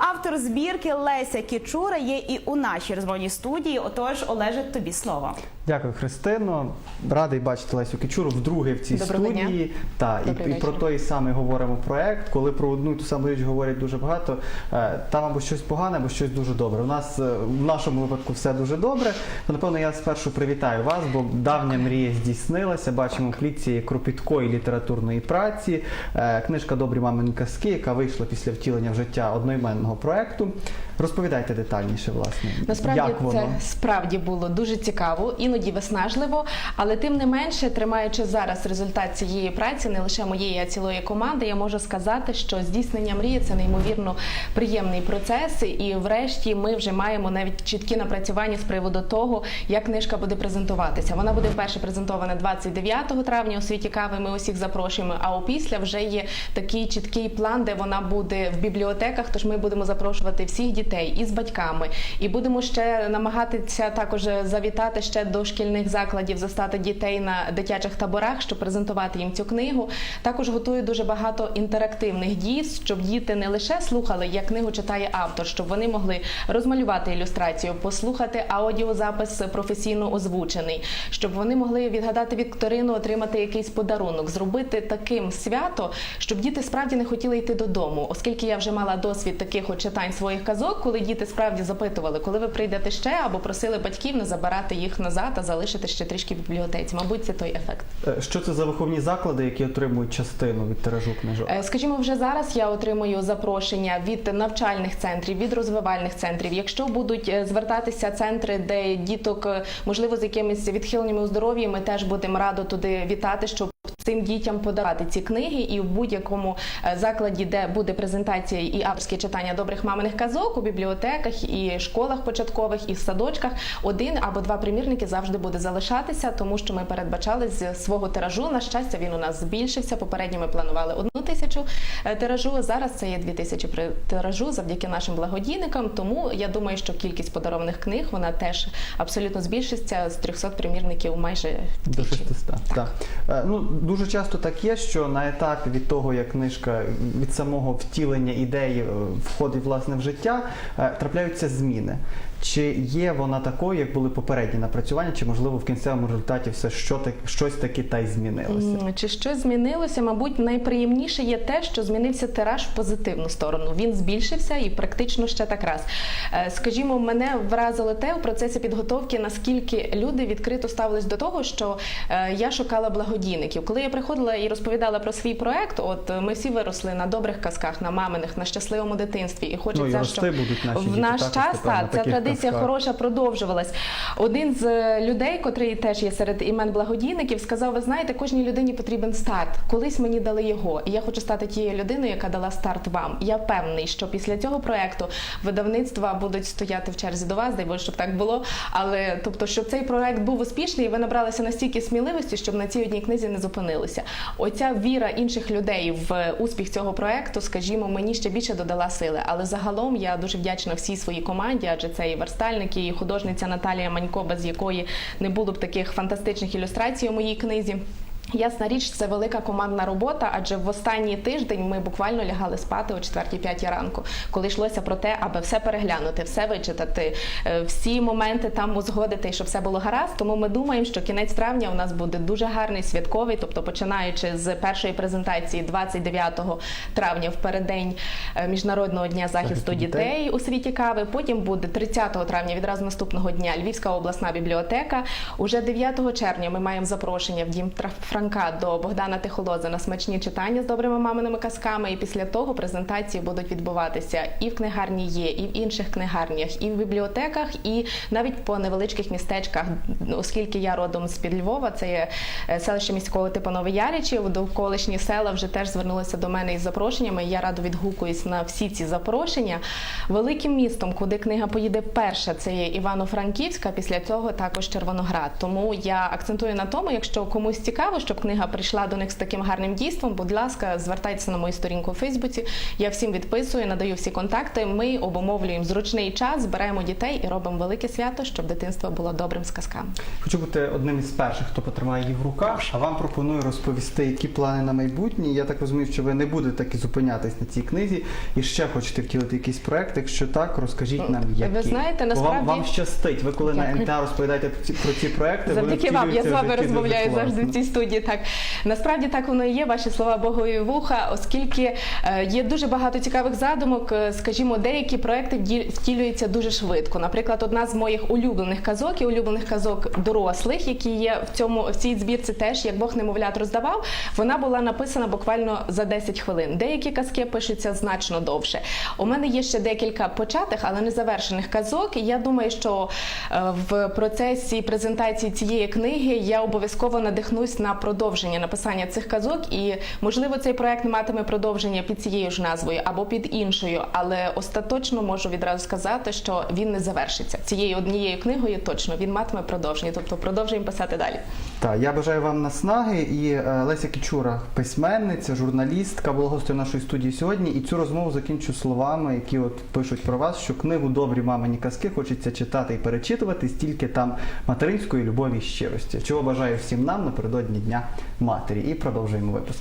Автор збірки Леся Кічура є і у нашій розмовній студії. Отож, Олеже, тобі слово. Дякую, Христино. Радий бачити Лесю Кичуру вдруге в цій Доброго дня. студії. Та, і, і про той самий говоримо проект. Коли про одну і ту саму річ говорять дуже багато, е, там або щось погане, або щось дуже добре. У нас е, в нашому випадку все дуже добре. То напевно я спершу привітаю вас, бо давня мрія здійснилася. Бачимо в плітці кропіткої літературної праці. Е, Книжка Добрі мамині казки, яка вийшла після втілення в життя одноіменного проекту. Розповідайте детальніше, власне. Насправді як воно? це справді було дуже цікаво, іноді виснажливо, але тим не менше, тримаючи зараз результат цієї праці, не лише моєї, а цілої команди, я можу сказати, що здійснення мрії це неймовірно приємний процес. І врешті ми вже маємо навіть чіткі напрацювання з приводу того, як книжка буде презентуватися. Вона буде вперше презентована 29 травня у світі кави. Ми усіх запрошуємо. А опісля вже є такий чіткий план, де вона буде в бібліотеках. Тож ми будемо запрошувати всіх дітей і з батьками, і будемо ще намагатися також завітати ще до шкільних закладів, застати дітей на дитячих таборах, щоб презентувати їм цю книгу. Також готую дуже багато інтерактивних дій, щоб діти не лише слухали, як книгу читає автор, щоб вони могли розмалювати ілюстрацію, послухати аудіозапис професійно озвучений, щоб вони могли відгадати вікторину, отримати якийсь подарунок, зробити таким свято, щоб діти справді не хотіли йти додому, оскільки я вже мала досвід таких от читань своїх казок, коли діти справді запитували, коли ви прийдете ще, або просили батьків не забирати їх назад, а залишити ще трішки в бібліотеці. Мабуть, це той ефект. Е, Що це за виховні заклади, які отримують частину від тиражу книжок? Е, Скажімо, вже зараз я отримую запрошення від навчальних центрів, від розвивальних центрів. Якщо будуть е, звертатися центри, де діток можливо з якимись відхиленнями у здоров'ї, ми теж будемо радо туди вітати, щоб Цим дітям подавати ці книги, і в будь-якому е, закладі, де буде презентація і авторське читання добрих маминих казок у бібліотеках, і школах початкових, і в садочках, один або два примірники завжди буде залишатися, тому що ми передбачали з свого тиражу. На щастя, він у нас збільшився. Попередньо ми планували одну тисячу е, тиражу. Зараз це є дві тисячі при тиражу завдяки нашим благодійникам. Тому я думаю, що кількість подарованих книг вона теж абсолютно збільшиться з 300 примірників майже До 600. Так. Е, Ну, дуже часто так є, що на етапі від того, як книжка від самого втілення ідеї е, входить власне в життя, трапляються зміни. Чи є вона такою, як були попередні напрацювання, чи можливо в кінцевому результаті все що так, щось таки та й змінилося? Чи щось змінилося? Мабуть, найприємніше є те, що змінився тираж в позитивну сторону. Він збільшився і практично ще так раз. Е, Скажімо, мене вразило те у процесі підготовки, наскільки люди відкрито ставились до того, що е, я шукала благодійників. Коли я приходила і розповідала про свій проект, от е, ми всі виросли на добрих казках, на маминих, на щасливому дитинстві, і Ну, хочеться, рости щоб наші в наш також час так, ця традиція казках. хороша продовжувалась. Один з людей, котрий теж є серед імен благодійників, сказав: ви знаєте, кожній людині потрібен старт. Колись мені дали його, і я хочу стати тією людиною, яка дала старт вам. Я впевнений, що після цього проекту видавництва будуть стояти в черзі до вас, дай Боже, щоб так було. Але тобто, щоб цей проект був успішний, і ви набралися настільки сміливості, щоб на цій одній книзі не зупинилися. Оця віра інших людей в успіх цього проекту, скажімо, мені ще більше додала сили. Але загалом я дуже вдячна всій своїй команді, адже це і верстальники, і художниця Наталія Манько, без якої не було б таких фантастичних ілюстрацій у моїй книзі. Ясна річ, це велика командна робота, адже в останній тиждень ми буквально лягали спати о 4-5 ранку, коли йшлося про те, аби все переглянути, все вичитати, е, всі моменти там узгодити, і щоб все було гаразд. Тому ми думаємо, що кінець травня у нас буде дуже гарний святковий, тобто починаючи з першої презентації 29 травня в переддень е, міжнародного дня захисту дітей у світі кави. Потім буде 30 травня, відразу наступного дня Львівська обласна бібліотека. Уже 9 червня ми маємо запрошення в дім Тра- Франка до Богдана Тихолоза на смачні читання з добрими маминими казками. І після того презентації будуть відбуватися і в книгарні є, і в інших книгарнях, і в бібліотеках, і навіть по невеличких містечках, оскільки я родом з під Львова, це є е, селище міського типу Новий Яричів. Довколишні села вже теж звернулися до мене із запрошеннями. Я радо відгукуюсь на всі ці запрошення. Великим містом, куди книга поїде перша, це є Івано-Франківська. Після цього також Червоноград. Тому я акцентую на тому, якщо комусь цікаво, щоб книга прийшла до них з таким гарним дійством, будь ласка, звертайтеся на мою сторінку у Фейсбуці. Я всім відписую, надаю всі контакти. Ми обумовлюємо зручний час, збираємо дітей і робимо велике свято, щоб дитинство було добрим з казками. Хочу бути одним із перших, хто потримає її в руках. А вам пропоную розповісти, які плани на майбутнє. Я так розумію, що ви не будете таки зупинятись на цій книзі і ще хочете втілити якийсь проект. Якщо так, розкажіть нам, які. Ви знаєте, насправді- вам, вам щастить. Ви коли на Дякую. НТА розповідаєте про ці, про ці проекти, Завдяки вам, я з вами розмовляю завжди в цій студії. Так насправді так воно і є. Ваші слова Богові вуха, оскільки е, є дуже багато цікавих задумок. е, Скажімо, деякі проекти втілюються дуже швидко. Наприклад, одна з моїх улюблених казок і улюблених казок дорослих, які є в цьому в цій збірці, теж як Бог немовлят роздавав. Вона була написана буквально за 10 хвилин. Деякі казки пишуться значно довше. У мене є ще декілька початих, але не завершених казок. І я думаю, що е, в процесі презентації цієї книги я обов'язково надихнусь на продовження написання цих казок. І можливо цей проект не матиме продовження під цією ж назвою або під іншою, але остаточно можу відразу сказати, що він не завершиться цією однією книгою. Точно він матиме продовження, тобто продовжуємо писати далі. Так, я бажаю вам наснаги. І е, Леся Кічура, письменниця, журналістка, була гостею нашої студії сьогодні. І цю розмову закінчу словами, які от пишуть про вас, що книгу Добрі мамині казки хочеться читати і перечитувати, стільки там материнської любові і щирості. Чого бажаю всім нам напередодні Дня матері. І продовжуємо випуск.